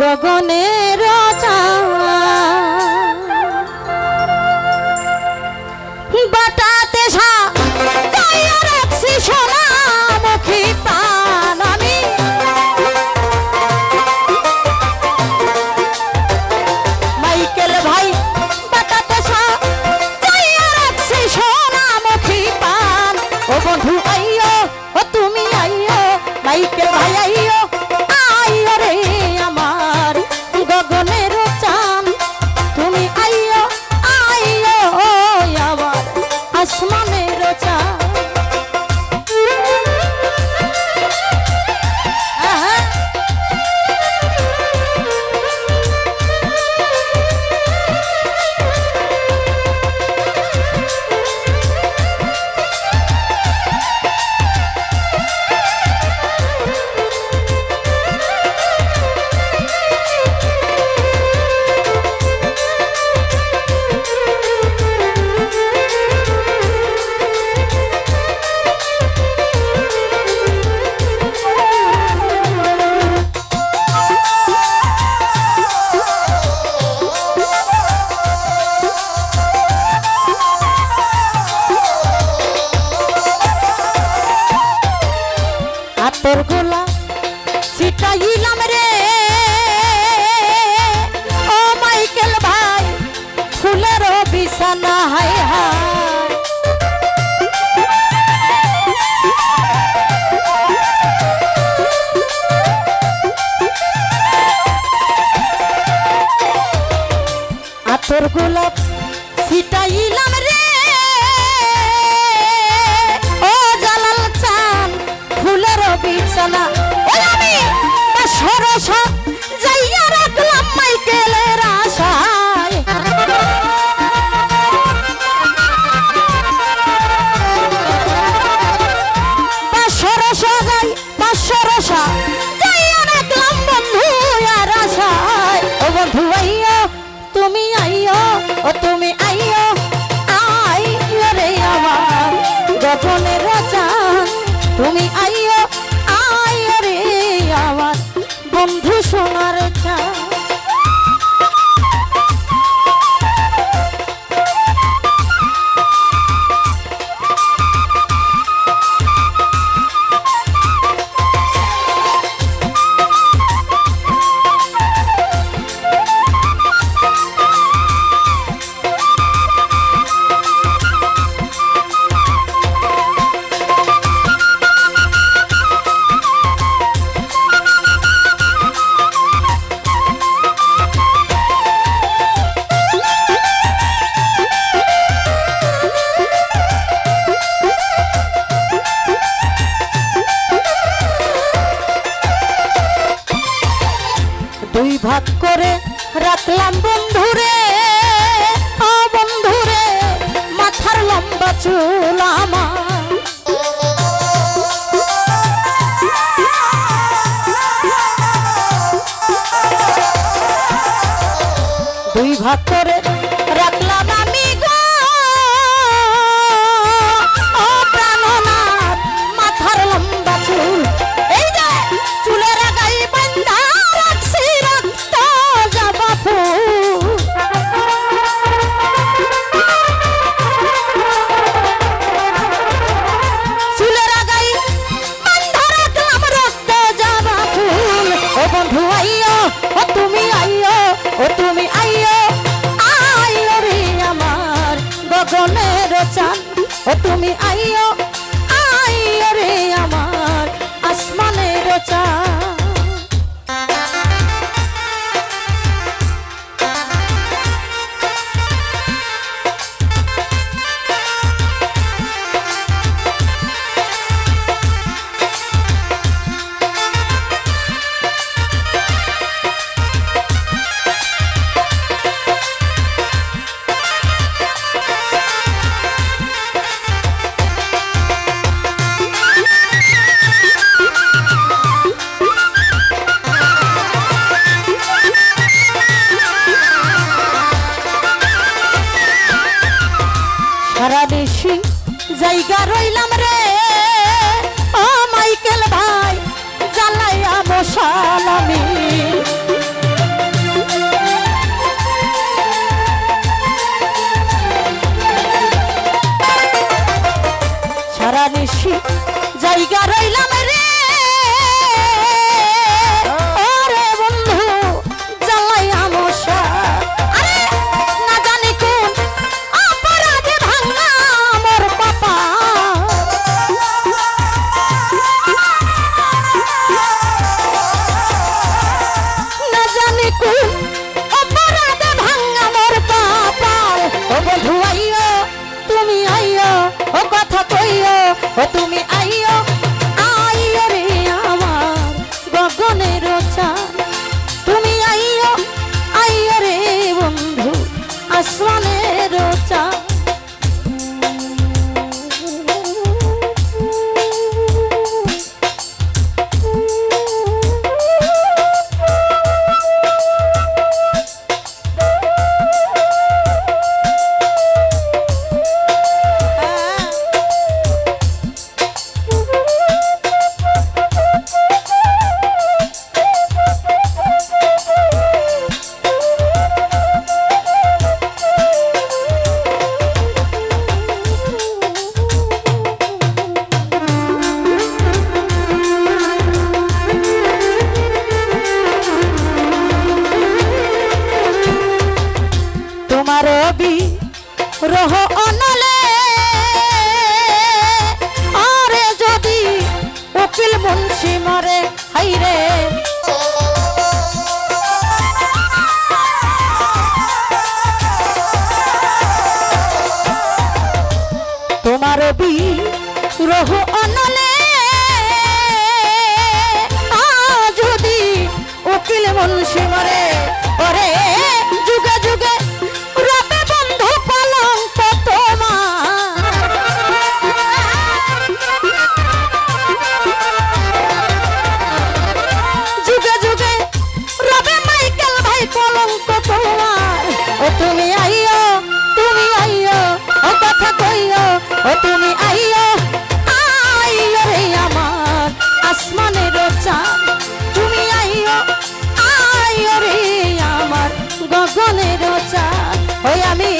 গগনের বাটাতে সা রাখছি সোনামুখী প্রাণ আমি। মাইকেল ভাই, বাটাতে সা রাখছি সোনামুখী প্রাণ। ও বন্ধু আইও ও তুমি আইও মাইকেল ভাই আইও বিছানা হায় আতর গোলাপ ছিটাইলাম রে। ও জালাল চান ফুলের বিছানা। ওই আমি সরস তুমি আইও ভাগ করে রাখলাম বন্ধুরে বন্ধুরে মাথার লম্বা চুল আমার। দুই করে ও তুমি আইও সারা দেশি জায়গা রইলাম রে। ও মাইকেল ভাই জ্বালাইয়া মশাল আমি। সারা দেশি রহ অনলে। আরে যদি উকিল মুন্সি মরে হাইরে তোমার বি রহ অনলে। যদি উকিল মুন্সি মরে ও তুমি আইও আইও রে আমার আসমানের চাঁদ। তুমি আইও আইও রে আমার গগনের চাঁদ। ওই আমি